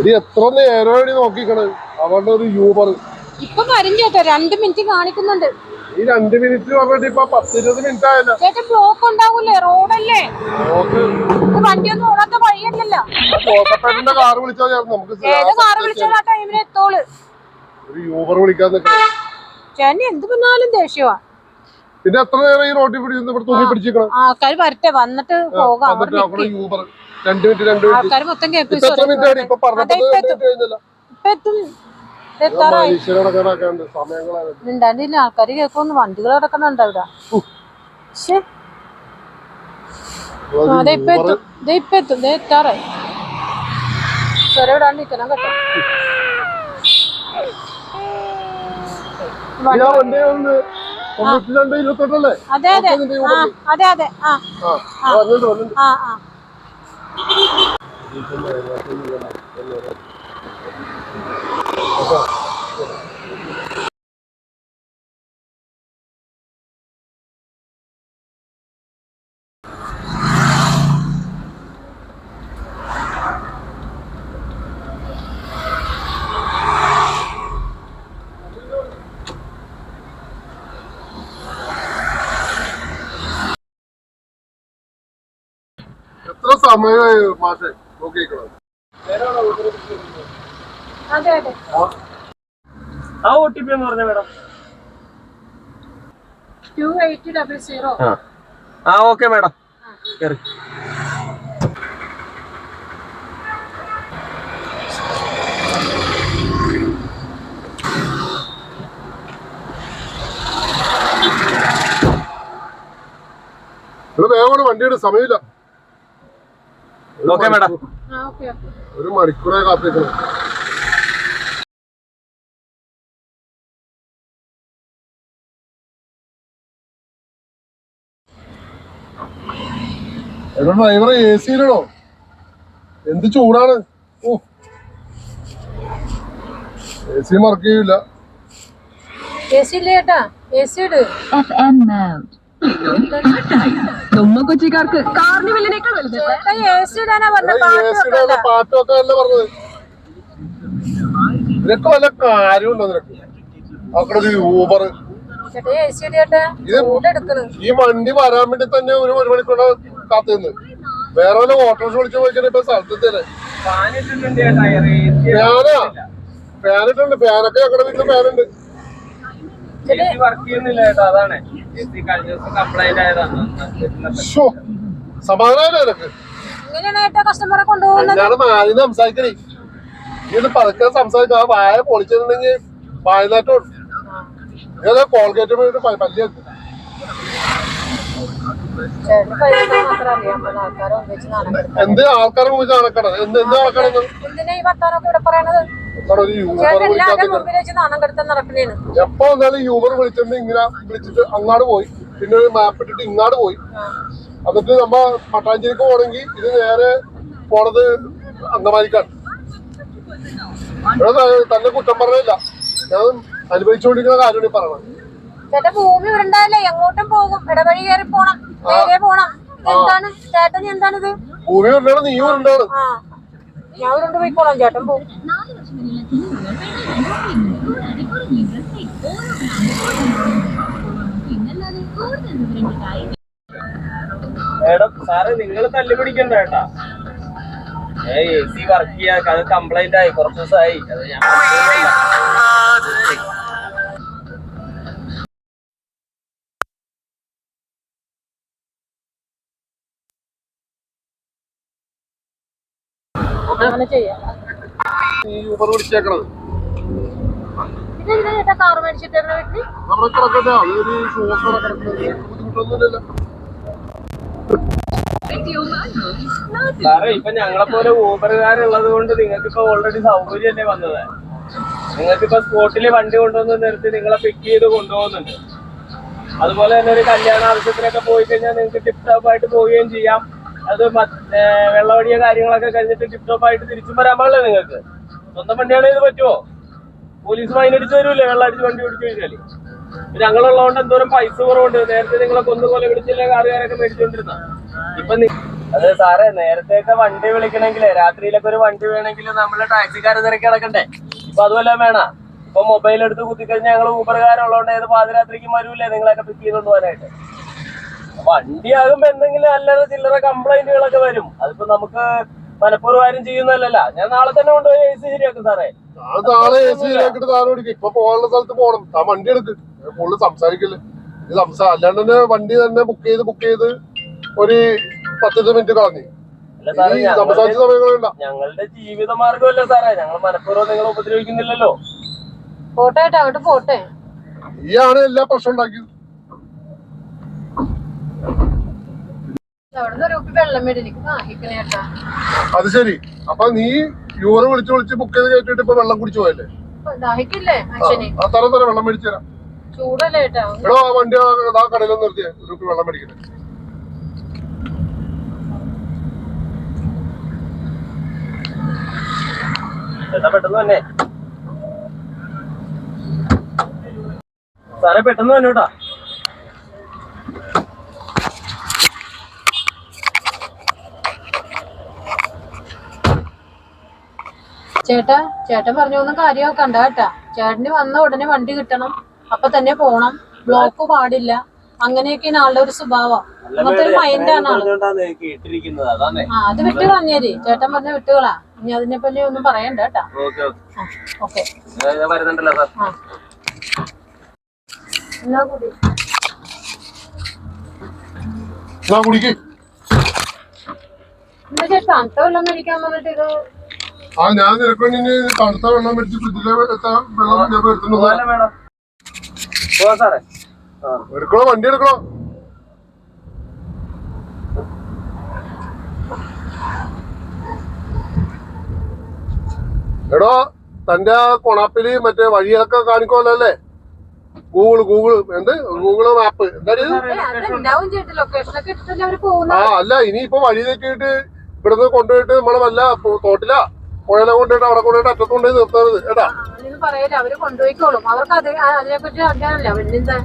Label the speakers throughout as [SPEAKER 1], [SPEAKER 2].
[SPEAKER 1] ഇത് എത്ര നേരമാണ് നോക്കിക്കണ്? അവളുടെ ഒരു യൂബർ
[SPEAKER 2] ഇപ്പൊ വരും ചേട്ടാ രണ്ട് മിനിറ്റ് കാണിക്കുന്നുണ്ട്.
[SPEAKER 1] ഈ രണ്ട് മിനിറ്റ് പറഞ്ഞിട്ട് ഇപ്പൊ പത്തിരുപത് മിനിറ്റ് ആയല്ലോ.
[SPEAKER 2] ചേട്ടാ ബ്ലോക്ക് ഉണ്ടാവൂലേ? റോഡല്ലേ?
[SPEAKER 1] നോക്ക്
[SPEAKER 2] ഇത് വണ്ടിയൊന്നും ഓടാത്ത വഴിയല്ലല്ലോ.
[SPEAKER 1] കാർ വിളിച്ചാൽ നമുക്ക്
[SPEAKER 2] ഏത് കാർ വിളിച്ചാലും ആ ടൈമിന് എത്തോൾ.
[SPEAKER 1] ഒരു യൂബർ വിളിക്കാൻ
[SPEAKER 2] ചേട്ടന് എന്ത് പറഞ്ഞാലും ദേഷ്യമാ
[SPEAKER 1] പിന്നെ എത്ര നേരം ഈ റോട്ടിൽ പിടിച്ച് ഇവിടെ തൂങ്ങി പിടിച്ചിരിക്കണം
[SPEAKER 2] ആൾക്കാർ വരട്ടെ വന്നിട്ട് പോകാം അവിടെ
[SPEAKER 1] യൂബർ രണ്ട് മിനിറ്റ് രണ്ട് മിനിറ്റ്
[SPEAKER 2] ആൾക്കാർ മൊത്തം കേൾക്കും
[SPEAKER 1] ഇപ്പൊ എത്ര മിനിറ്റ് ആയി ഇപ്പൊ പറഞ്ഞത്
[SPEAKER 2] അതെ, ഇപ്പൊ എത്തും.
[SPEAKER 1] കഴിഞ്ഞില്ല.
[SPEAKER 2] ഇപ്പൊ എത്തും. ഇത് എത്താറായി.
[SPEAKER 1] മനുഷ്യരടക്കാനൊക്കെ സമയങ്ങളാണ്
[SPEAKER 2] മിണ്ടാണ്ടില്ല ആൾക്കാർ കേൾക്കുമെന്ന് വണ്ടികൾ കിടക്കണുണ്ട് അവിടെ. ശ്ശേ. ആ, ദേ ഇപ്പൊ എത്തും ദേ ഇപ്പൊ എത്തും ദേ എത്താറായി. സ്വരം ഇടാണ്ട് നിൽക്കണം കേട്ടോ
[SPEAKER 1] ഞാൻ വണ്ടി ഒന്ന്
[SPEAKER 2] അതെ അതെ. അതെ അതെ. ആ
[SPEAKER 1] ആ
[SPEAKER 2] ആ
[SPEAKER 1] സമയമായി മാഷെ നോക്കിയിരിക്കണം
[SPEAKER 2] അതെ അതെ.
[SPEAKER 3] ആ. ഒ ടി പി എന്ന് പറഞ്ഞ madam.
[SPEAKER 2] Two eight double zero
[SPEAKER 3] ആ. ആ ഓക്കെ മേഡം. കയറി
[SPEAKER 1] ഇവിടെ വേഗം വണ്ടിയുടെ സമയമില്ല.
[SPEAKER 3] ഓക്കെ മേഡം
[SPEAKER 2] ആ ഓക്കെ ഓക്കെ
[SPEAKER 1] ഒരു മണിക്കൂറായി കാത്തിരിക്കണം എടാ ഡ്രൈവറെ എ സിയിലാണോ എന്ത് ചൂടാണ്? ഓ. എ സി വർക്ക് ചെയ്യില്ല
[SPEAKER 2] എ സി ഇല്ല ചേട്ടാ? എ സി ഇട്.
[SPEAKER 4] നമ്മ കൊച്ചിക്കാർക്ക് കാർണിവലിനേക്കാൾ വലുത്.
[SPEAKER 1] പാട്ടൊക്കെ അല്ല? പറഞ്ഞത്. നിനക്ക് വല്ല കാര്യമുണ്ടോ നിനക്ക്? അവിടെ ഈ വണ്ടി വരാൻ വേണ്ടി തന്നെ ഒരു ഒരു മണിക്കൂർ കാത്തു നിന്ന് വേറെ വല്ല ഓട്ടോറിക്ഷ വിളിച്ചു പോയിക്കാൻ ഇപ്പൊ സ്ഥലത്തെത്തിയത് ഫാനാ? ഫാനിട്ടുണ്ട് ഫാനൊക്കെ ഞങ്ങളുടെ വീട്ടിൽ ഫാനുണ്ട്. സമാധാനം എനക്ക് സംസാരിക്കണേ? പതുക്കെ സംസാരിക്കാം. ആ വായ പൊളിച്ചിട്ടുണ്ടെങ്കിൽ കോൾഗേറ്റ്. എന്ത് ആൾക്കാരെ കുറിച്ച് നടക്കണം? എന്ത് എന്ത് നടക്കണം
[SPEAKER 2] എന്തിനാ ഈ വർത്താനൊക്കെ ഇവിടെ പറയണത്?
[SPEAKER 1] എപ്പോ വന്നാലും യൂബർ വിളിച്ചിട്ട് ഇങ്ങനെ വിളിച്ചിട്ട് അങ്ങാട് പോയി. പിന്നെ ഒരു മാപ്പ് ഇട്ടിട്ട് ഇങ്ങാട് പോയി. എന്നിട്ട് നമ്മ മട്ടാഞ്ചേരിക്ക് പോണെങ്കിൽ ഇത് നേരെ പോണത് അങ്കമാലിക്കാണ്. ഇവിടെ തന്നെ കുറ്റം പറഞ്ഞില്ല. ഞാൻ അനുഭവിച്ചുകൊണ്ടിരിക്കുന്ന കാര്യമാണ് പറയണത്.
[SPEAKER 2] ചേട്ടൻ ഭൂമി ഉരുണ്ടാലേ എങ്ങോട്ടും പോകും. ഇടവഴി കയറി പോണം. നേരെ പോണം. എന്താണ്? ചേട്ടൻ എന്താണിത്
[SPEAKER 1] ഭൂമി ഉരുണ്ടാണ് നീ ഉരുണ്ടാണ്.
[SPEAKER 2] ഞാൻ ഉരുണ്ട് പോയിക്കോളാം ചേട്ടൻ പോകും
[SPEAKER 3] മേഡം സാറ് നിങ്ങൾ തല്ലി പിടിക്കണ്ട കേട്ടാ. ഏ എ സി വർക്ക് ചെയ്യാൻ അത് കംപ്ലൈന്റ് ആയി. കുറച്ച് ദിവസമായി. അത് ഞാൻ
[SPEAKER 2] അങ്ങനെ ചെയ്യാം.
[SPEAKER 1] ഈ യൂബർ വിളിച്ചേക്കണത്
[SPEAKER 2] ഇതെന്താ ചേട്ടാ കാറ് മേടിച്ചിട്ടാണ് വീട്ടിൽ
[SPEAKER 1] നമ്മുടെ കിടക്കട്ടെ അതൊരു ഷോസ് കിടക്കുന്നത്. ബുദ്ധിമുട്ടൊന്നുമില്ലല്ലോ.
[SPEAKER 3] സാറേ ഇപ്പൊ ഞങ്ങളെ പോലെ ഊബറുകാരുള്ളത് കൊണ്ട് നിങ്ങൾക്ക് ഇപ്പൊ ഓൾറെഡി സൗകര്യമല്ലേ വന്നത്? നിങ്ങൾക്ക് ഇപ്പൊ സ്പോട്ടിൽ വണ്ടി കൊണ്ടുവന്ന് നിർത്തി നിങ്ങളെ പിക്ക് ചെയ്ത് കൊണ്ടുപോകുന്നുണ്ട്. അതുപോലെ തന്നെ ഒരു കല്യാണ ആവശ്യത്തിനൊക്കെ പോയി കഴിഞ്ഞാൽ നിങ്ങൾക്ക് ടിപ്പ് ടോപ്പ് ആയിട്ട് പോവുകയും ചെയ്യാം. അത് വെള്ളവടിയ കാര്യങ്ങളൊക്കെ കഴിഞ്ഞിട്ട് ടിപ്ടോപ്പ് ആയിട്ട് തിരിച്ചും വരാൻ പാടില്ല നിങ്ങൾക്ക്. സ്വന്തം വണ്ടിയാണെങ്കിൽ ഇത് പറ്റുമോ പോലീസ് ഫൈൻ അടിച്ചു തരൂല്ലേ? വെള്ളം അടിച്ച് വണ്ടി ഓടിച്ചു കഴിഞ്ഞാൽ. ഞങ്ങളുള്ളതുകൊണ്ട് എന്തോരം പൈസ കുറവുണ്ട്. നേരത്തെ നിങ്ങളെ കൊന്നുപോലെ വിളിച്ചില്ല കാറുകാരൊക്കെ മേടിച്ചോണ്ടിരുന്ന. ഇപ്പൊ അത് സാറേ നേരത്തെയൊക്കെ വണ്ടി വിളിക്കണമെങ്കിൽ രാത്രിയിലൊക്കെ ഒരു വണ്ടി വേണമെങ്കിൽ നമ്മൾ ടാക്സിക്കാരെ തിരക്കി കിടക്കണ്ടേ ഇപ്പൊ അതുമല്ല വേണ. ഇപ്പൊ മൊബൈൽ എടുത്ത് കുത്തിക്കഴിഞ്ഞാൽ ഞങ്ങൾ ഊബർകാരുള്ളതുകൊണ്ട് ഏത് പാതിരാത്രിക്കും വരൂല്ലേ? നിങ്ങളൊക്കെ പിക്ക് ചെയ്തോണ്ട് പോകാനായിട്ട്. വണ്ടി ആകുമ്പോ എന്തെങ്കിലും അല്ലറ ചില്ലറ കംപ്ലൈന്റുകളൊക്കെ വരും. അതിപ്പോ നമുക്ക് മനഃപൂർവം ചെയ്യുന്നതല്ലല്ല. ഞാൻ നാളെ തന്നെ കൊണ്ടുപോയി എ സി ശരിയാക്കും സാറേ.
[SPEAKER 1] നാളെ എ സി ശരിയാക്കിട്ട് താരം ഓടിക്കും ഇപ്പൊ പോകാനുള്ള സ്ഥലത്ത് പോകണം. താൻ വണ്ടി എടുക്ക്. കൂടുതൽ സംസാരിക്കില്ല. ഇത് സംസാ അല്ലാണ്ട് തന്നെ വണ്ടി തന്നെ ബുക്ക് ചെയ്ത് ബുക്ക് ചെയ്ത് ഒരു പത്തിരുപത് മിനിറ്റ് കളഞ്ഞു. ഈ സംസാരിച്ച
[SPEAKER 3] ഞങ്ങളുടെ
[SPEAKER 1] സമയങ്ങളുണ്ട
[SPEAKER 3] ഞങ്ങളുടെ ജീവിത മാർഗമല്ല സാറേ. ഞങ്ങൾ മനഃപൂർവം നിങ്ങളെ ഉപദ്രവിക്കുന്നില്ലല്ലോ.
[SPEAKER 2] പോട്ടെ അങ്ങോട്ട് പോട്ടെ.
[SPEAKER 1] ഈയാണ് എല്ലാ പ്രശ്നം ഉണ്ടാക്കിയത്
[SPEAKER 2] അവിടുന്ന് ഒരു കുപ്പി വെള്ളം മേടിക്കും ആ ഇക്കണേട്ടാ
[SPEAKER 1] അത് ശരി. അപ്പൊ നീ യൂറ് വിളിച്ച് വിളിച്ച് ബുക്ക് ചെയ്ത് കയറ്റിട്ട് ഇപ്പൊ വെള്ളം കുടിച്ചു പോയല്ലേ? ആ തരം തരം വെള്ളം മേടിച്ചു തരാം. എടോ ആ വണ്ടി ആ കടയിൽ നിർത്തിയേ. ഒരു വെള്ളം
[SPEAKER 3] മേടിക്കണേ പെട്ടെന്ന് തന്നെ സാറേ പെട്ടെന്ന് തന്നെ കേട്ടാ
[SPEAKER 2] ചേട്ടാ ചേട്ടൻ പറഞ്ഞു ഒന്നും കാര്യമാക്കണ്ട കേട്ടാ. ചേട്ടന് വന്ന ഉടനെ വണ്ടി കിട്ടണം. അപ്പൊ തന്നെ പോണം. ബ്ലോക്ക് പാടില്ല. അങ്ങനെയൊക്കെയാണ് ആളുടെ ഒരു സ്വഭാവം. അങ്ങനത്തെ ഒരു മൈൻഡാണ്
[SPEAKER 3] ആൾ.
[SPEAKER 2] ആ അത് വിട്ട് കളഞ്ഞേരി. ചേട്ടൻ പറഞ്ഞ വിട്ടുകളാ. ഇനി അതിനെ പറ്റി ഒന്നും പറയണ്ട കേട്ടാ.
[SPEAKER 3] Okay okay.
[SPEAKER 2] ഓക്കെ.
[SPEAKER 3] ഞാൻ വരുന്നുണ്ടല്ലോ സാർ.
[SPEAKER 2] ആ. എന്നാ കൂടി.
[SPEAKER 1] എന്നാ കുടിക്ക്.
[SPEAKER 2] എന്താ ചേട്ടാ? തണുത്ത വെള്ളം മേടിക്കാൻ പറഞ്ഞിട്ട് ഇത്
[SPEAKER 1] ആ ഞാൻ നിനക്ക് വേണ്ടി ഇനി തണുത്ത വെള്ളം മേടിച്ച് ഫ്രിഡ്ജിലെ വെള്ളം ഞാൻ എടുക്കണോ? വണ്ടി എടുക്കണോ? എടോ തന്റെ ആ കൊണാപ്പിൽ മറ്റേ വഴികളൊക്കെ കാണിക്കുമല്ലോ അല്ലേ? ഗൂഗിൾ ഗൂഗിൾ എന്ത്? ഗൂഗിൾ മാപ്പ് ആ അല്ല ഇനിയിപ്പോ ഇപ്പൊ വഴി തെറ്റിയിട്ട് ഇവിടുന്ന് കൊണ്ടുപോയിട്ട് നമ്മളെ വല്ല തോട്ടിലാ? പുഴയിലെ കൊണ്ടുപോയിട്ട് അവിടെ കൊണ്ടുപോയിട്ട് അറ്റത്ത് കൊണ്ടുപോയി നിർത്തരുത് ഏട്ടാ
[SPEAKER 2] പറയല അവർ കൊണ്ടുപോയിക്കോളും. അവർക്ക് അത് അതിനെ പറ്റി അറിയാനല്ലോ? പിന്നെന്താ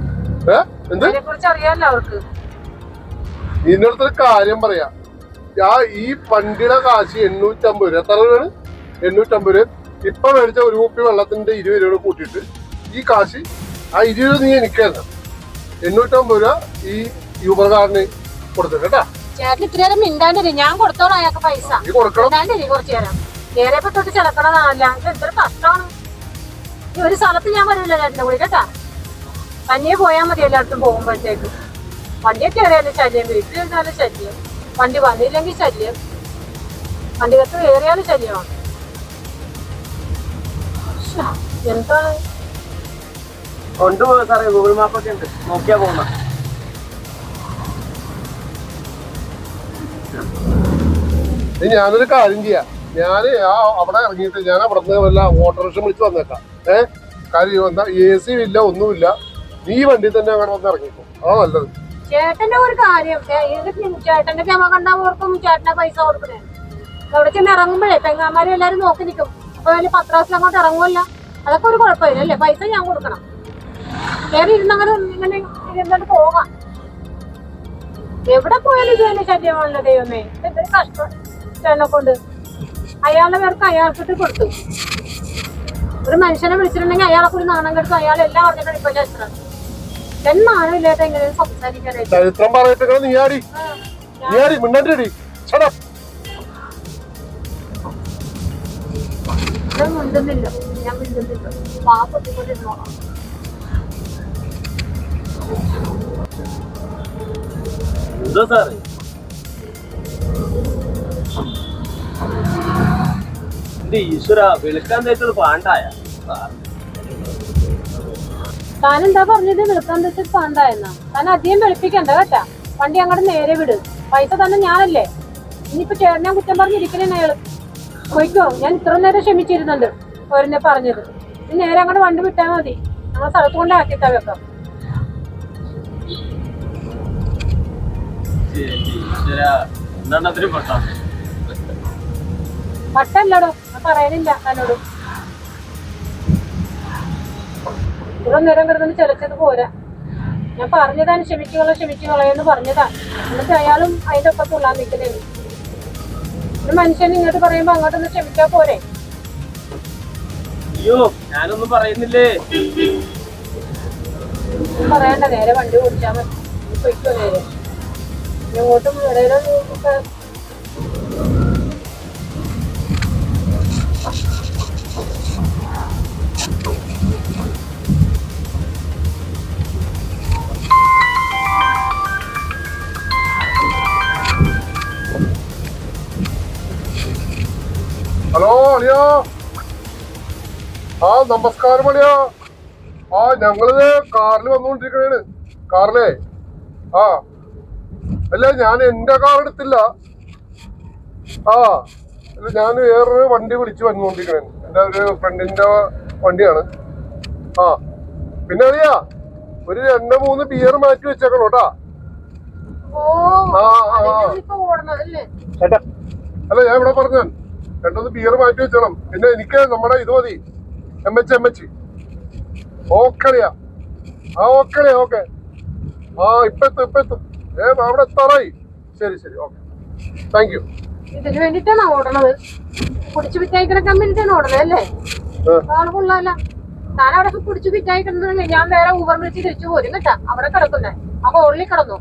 [SPEAKER 1] എന്ത്?
[SPEAKER 2] അതിനെ കുറിച്ച് അറിയാമല്ലോ അവർക്ക്?
[SPEAKER 1] നിന്റെ അടുത്തൊരു കാര്യം പറയാ. ഞാൻ ഈ വണ്ടിയുടെ കാശ് എണ്ണൂറ്റമ്പത് രൂപ. എത്ര രൂപയാണ്? എണ്ണൂറ്റമ്പത് രൂപ. ഇപ്പൊ മേടിച്ച ഒരു കുപ്പി വെള്ളത്തിന്റെ ഇരുപത് രൂപ കൂട്ടിയിട്ട് ഈ കാശ് ആ ഇരുപത് നീ എനിക്ക് തന്നെ എണ്ണൂറ്റമ്പത് രൂപ ഈ യൂബർകാരന് കൊടുത്തിട്ട് കേട്ടാ?
[SPEAKER 2] ചേട്ടൻ ഇത്രയേരം മിണ്ടാണ്ടിരി ഞാൻ കൊടുത്തോളാം അയാൾക്ക് പൈസ.
[SPEAKER 1] കൊടുക്കണം.
[SPEAKER 2] കുറച്ചു നേരം. നേരെപ്പോ തൊട്ട് ചിലക്കണതല്ല ഇത് എത്ര കഷ്ടമാണ്. ഈ ഒരു സ്ഥലത്ത് ഞാൻ വരില്ല ചേട്ടന്റെ കൂടി കേട്ടാ. തനിയെ പോയാൽ മതി എല്ലായിടത്തും പോകുമ്പോഴത്തേക്ക്. വണ്ടിയൊക്കെ കയറിയാലും ശല്യം? വീട്ടിലിരുന്നാലും ശല്യം? വണ്ടി വന്നില്ലെങ്കിൽ ശല്യം? വണ്ടികത്ത് കയറിയാലും ശല്യമാണ് എന്താണ്
[SPEAKER 3] കൊണ്ടുപോകാം സാറേ. ഗൂഗിൾ മാപ്പൊക്കെ ഉണ്ട്. നോക്കിയാ പോകുന്ന
[SPEAKER 1] ഞാനൊരു കാര്യം ചെയ്യാം. ഞാൻ ആ അവിടെ ഇറങ്ങിയിട്ട് ഞാൻ അവിടെ നിന്ന് വല്ല ഓട്ടോറിക്ഷ വിളിച്ച് വന്നേക്കാം. ഏഹ് കാര്യം എന്താ എ സി ഇല്ല ഒന്നുമില്ല. നീ വണ്ടി തന്നെ അങ്ങനെ വന്ന് ഇറങ്ങിക്കോ. അതാ നല്ലത്.
[SPEAKER 2] ചേട്ടന്റെ ഒരു കാര്യം. ചേട്ടന്റെ ക്ഷമ കണ്ടവർക്കും ചേട്ടന്റെ പൈസ കൊടുക്കണേ. അവിടെ ചെന്ന് ഇറങ്ങുമ്പോഴേ പെങ്ങാമാരെ എല്ലാരും നോക്കി നിൽക്കും അപ്പൊ വലിയ പത്രാസിൽ അങ്ങോട്ട് ഇറങ്ങുമല്ല അതൊക്കെ ഒരു കുഴപ്പമില്ല അല്ലേ? പൈസ ഞാൻ കൊടുക്കണം. വേറെ ഇരുന്നങ്ങനെ ഇങ്ങനെ ഇരുന്നിട്ട് പോകാം. എവിടെ പോയാലും ഇത് തന്നെ ശല്യമാണല്ലോ ദൈവമേ. എന്തൊരു കഷ്ടം. ചേട്ടനെ കൊണ്ട്. അയാളുടെ പേർക്ക് അയാൾക്കിട്ട് കൊടുത്തു. ഒരു മനുഷ്യനെ വിളിച്ചിട്ടുണ്ടെങ്കിൽ അയാളെ കൂടി നാണം കെടുത്തു. അയാൾ എല്ലാം അറിഞ്ഞിട്ടാണ് ഇപ്പൊ ചേട്ടൻ എന്നാണ് ഇല്ലാത്ത സംസാരിക്കാനായിട്ട്
[SPEAKER 1] ചരിത്രം പറയട്ടെ നീ ആടി നീ ആടി മിണ്ടണ്ടി ചേട്ടാ
[SPEAKER 2] ഞാൻ മിണ്ടുന്നില്ല. ഞാൻ മിണ്ടുന്നില്ല. പാപ്പൊട്ടിക്കൊണ്ടിരുന്നോളാം
[SPEAKER 3] എന്തോ സാറേ? എന്റെ ഈശ്വര വെളുക്കാൻ തേച്ചത് പാണ്ടായ.
[SPEAKER 2] താൻ എന്താ പറഞ്ഞത്? നിൽക്കാൻ തേച്ചത് പാണ്ടായെന്നാ. താൻ അധികം വെളുപ്പിക്കണ്ട കേട്ടാ. വണ്ടി അങ്ങോട്ട് നേരെ വിട്. പൈസ തന്നെ ഞാനല്ലേ. ഇനിയിപ്പോ ചേട്ടനെ കുറ്റം പറഞ്ഞിരിക്കണേ അയാൾ. പോയിക്കോ ഞാൻ ഇത്ര നേരം ക്ഷമിച്ചിരുന്നുണ്ട്. ഓരെന്നെ പറഞ്ഞത്. ഇനി നേരെ അങ്ങോട്ട് വണ്ടി വിട്ടാൽ മതി. ഞങ്ങൾ സ്ഥലത്ത് കൊണ്ട് ആക്കിയിട്ടാ വെക്കാം. പട്ടല്ലടോ. ഞാൻ പറയാനില്ല തന്നോട് ഇവിടെ നേരം കിടന്നിട്ട് ചെലച്ചത് പോരാ. ഞാൻ പറഞ്ഞതാണ് ക്ഷമിക്കുകളോ ക്ഷമിക്കുകളെന്ന് പറഞ്ഞതാ. എന്നിട്ട് അയാളും അതിന്റെ ഒപ്പം തുള്ളാൻ നിൽക്കുന്നേ. ഒരു മനുഷ്യൻ ഇങ്ങോട്ട് പറയുമ്പോ അങ്ങോട്ടൊന്ന് ക്ഷമിച്ചാ പോരെ?
[SPEAKER 3] അയ്യോ ഞാനൊന്നും പറയുന്നില്ലേ?
[SPEAKER 2] പറയണ്ട നേരെ വണ്ടി ഓടിച്ചാ മതി. പൊയ്ക്കോ നേരെ. ഇങ്ങോട്ടും ഇടയിലും
[SPEAKER 1] ഹലോ അളിയാ. ആ നമസ്കാരം അളിയാ. ആ ഞങ്ങളിത് കാറിൽ വന്നുകൊണ്ടിരിക്കണേണ് കാറിലേ. ആ. അല്ല ഞാൻ എന്റെ കാർ എടുത്തില്ല. ആ. അല്ല ഞാൻ വേറൊരു വണ്ടി വിളിച്ച് വന്നുകൊണ്ടിരിക്കണേ എന്റെ ഒരു ഫ്രണ്ടിന്റെ വണ്ടിയാണ്. ആ. പിന്നെ അറിയാ ഒരു രണ്ട് മൂന്ന് ബിയർ മാറ്റി വെച്ചേക്കണം കേട്ടാ
[SPEAKER 2] ഓ
[SPEAKER 1] ആ, ആ, ആ.
[SPEAKER 2] ഇപ്പൊ ഓടണതല്ലേ
[SPEAKER 1] ചേട്ടാ. അല്ല ഞാൻ ഇവിടെ പറഞ്ഞാൽ രണ്ടൊന്ന് ബിയർ മാറ്റി വെച്ചണം. പിന്നെ എനിക്ക് നമ്മുടെ ഇത് മതി. എം എച്ച് എം എച്ച് ഓക്കറിയാ ആ ഓക്കളിയാ ഓക്കെ. ആ ഇപ്പൊ എത്തും ഇപ്പൊ എത്തും. ഏ അവിടെ എത്താറായി. ശരി ശരി ഓക്കെ. താങ്ക് യു
[SPEAKER 2] ഇതിന് വേണ്ടിട്ടാണ് ഓടണത്? കുടിച്ചു വിറ്റായിക്കണ കമ്പനിട്ടാണ് ഓടണത് അല്ലേ? ആൾ കൊള്ളാല്ല. താൻ അവിടെ കുടിച്ചു വിറ്റായി കിടന്നില്ലേ ഞാൻ വേറെ ഊബർ വിളിച്ച് തിരിച്ചു പോരും കേട്ടാ. അവിടെ കിടക്കുന്നേ. അപ്പൊ ഹോളിൽ കിടന്നു?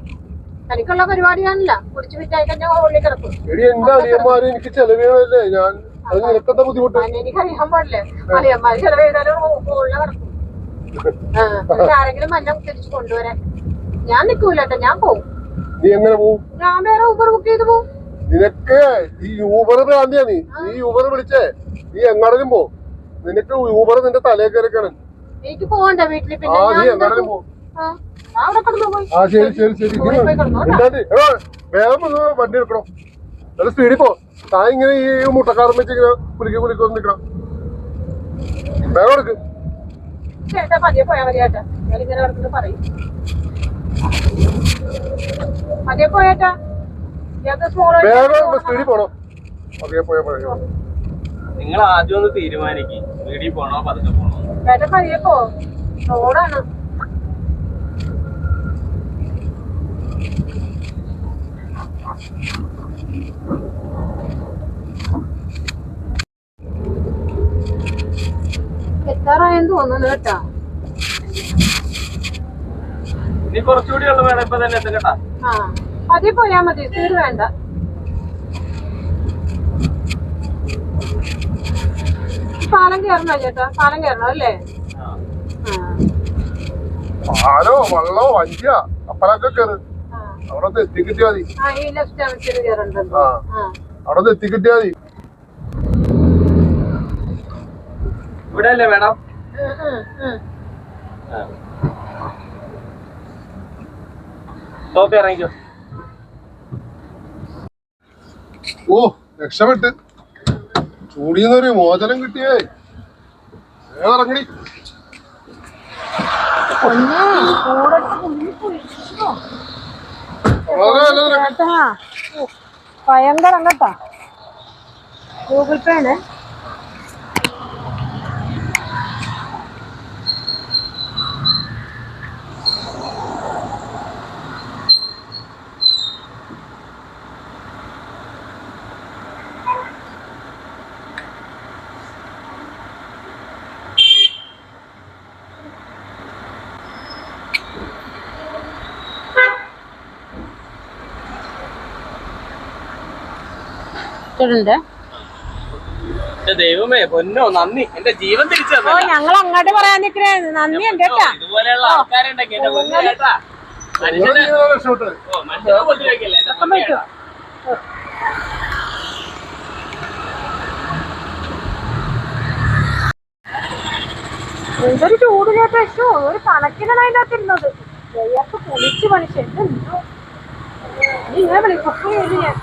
[SPEAKER 2] എനിക്കുള്ള പരിപാടിയാണല്ല. കുടിച്ചു വിറ്റായി കഴിഞ്ഞാൽ ഹോളിൽ കിടക്കും.
[SPEAKER 1] എടി എന്റെ എനിക്ക് ഞാൻ അത് നിനക്കെന്താ ബുദ്ധിമുട്ട്?
[SPEAKER 2] എനിക്ക് അറിയാൻ പാടില്ലേ. ഹോളിൽ കിടക്കും. ആരെങ്കിലും മഞ്ഞ തിരിച്ചു കൊണ്ടുവരാൻ. ഞാൻ ഞാൻ പോവും.
[SPEAKER 1] നീ എങ്ങനെ പോവും?
[SPEAKER 2] ഞാൻ വേറെ ഊബർ ബുക്ക് ചെയ്ത് പോവും.
[SPEAKER 1] നിനക്ക് ഈ യൂബർ ഭ്രാന്തിയാ നീ. നീ യൂബർ വിളിച്ചേ. നീ എങ്ങാടനും പോ. നിനക്ക് യൂബർ നിന്റെ തലേ കയറിക്കണം.
[SPEAKER 2] എനിക്ക് പോകണ്ട വീട്ടിൽ പിന്നെ
[SPEAKER 1] ആ ശരി ശരി ശരി. വേഗം വണ്ടി എടുക്കണം. നല്ല സ്പീഡിൽ പോ താൻ ഇങ്ങനെ ഈ മുട്ടക്കാരൻ വെച്ച് ഇങ്ങനെ കുലിക്ക് വന്ന് നിക്കണം. വേഗം എടുക്ക്.
[SPEAKER 2] ചേട്ടാ പതിയെ പോയാ മതി ചേട്ടാ. ഞാൻ ഇങ്ങനെ കിടന്നിട്ട് പറയും. പതിയെ പോയേട്ടാ ഇയാൾക്ക്
[SPEAKER 1] വേഗം സ്പീഡിൽ പോണോ. അതേ പോയാ പോയാ
[SPEAKER 3] നിങ്ങൾ ആദ്യം ഒന്ന് തീരുമാനിക്കും. പോണോ പതുക്കെ പോണോ?
[SPEAKER 2] ചേട്ടാ പതിയെ പോ. റോഡാണ്. എത്താറായെന്ന് തോന്നുന്നു കേട്ടാ.
[SPEAKER 3] ഇനി കുറച്ചുകൂടി ഉള്ള വേണം ഇപ്പൊ തന്നെ എത്തും കേട്ടാ
[SPEAKER 2] ആ പതിയെ പോയാ മതി സ്പീഡ് വേണ്ട. പാലം കയറണോ ചേട്ടാ? പാലം കേറണോ അല്ലേ?
[SPEAKER 1] പാലോ വള്ളോ വഞ്ചിയാ? അപ്പഴൊക്കെ കയറ്. അവിടെ എത്തിക്കിട്ടിയാ മതി.
[SPEAKER 2] ആ
[SPEAKER 1] അവിടെ എത്തിക്കിട്ടിയാ മതി.
[SPEAKER 3] ഇവിടെ അല്ലേ ഇറങ്ങിക്കോ.
[SPEAKER 1] ഓ രക്ഷപ്പെട്ട്. ചൂടിന്നൊരു മോചനം കിട്ടിയേ. വേഗം ഇറങ്ങടി
[SPEAKER 2] പൊന്നേ, കൂടൊക്കെ ഉള്ളിൽ കുഴിച്ചിട്ടോ?
[SPEAKER 1] വളരെ നല്ലത്
[SPEAKER 2] ചേട്ടാ, ഓ, ഭയങ്കരം കേട്ടാ. ഗൂഗിൾ പേ ആണ് ഇട്ടിട്ടുണ്ട്
[SPEAKER 3] എന്റെ ദൈവമേ പൊന്നോ നന്ദി. എന്റെ ജീവൻ തിരിച്ചു
[SPEAKER 2] ഓ ഞങ്ങൾ അങ്ങോട്ട് പറയാൻ നിൽക്കണേ. നന്ദി ഉണ്ട് കേട്ടാ.
[SPEAKER 3] ഇതുപോലെയുള്ള ആൾക്കാരുണ്ടെങ്കിൽ എന്റെ പൊന്നു കേട്ടാ
[SPEAKER 1] നിങ്ങൾ
[SPEAKER 3] മനുഷ്യനെ ഓ മനുഷ്യനെ ഉപദ്രവിക്കല്ലേ.
[SPEAKER 2] എന്തൊരു ചൂട് കേട്ടോ ഷോ ഒരു കണക്കിനാണ് അതിന്റെ അകത്ത് ഇരുന്നത് വിയർത്ത് പൊളിച്ച് മനുഷ്യൻ എന്തോ നീ ഇങ്ങനെ വിളിക്കും. ഞാൻ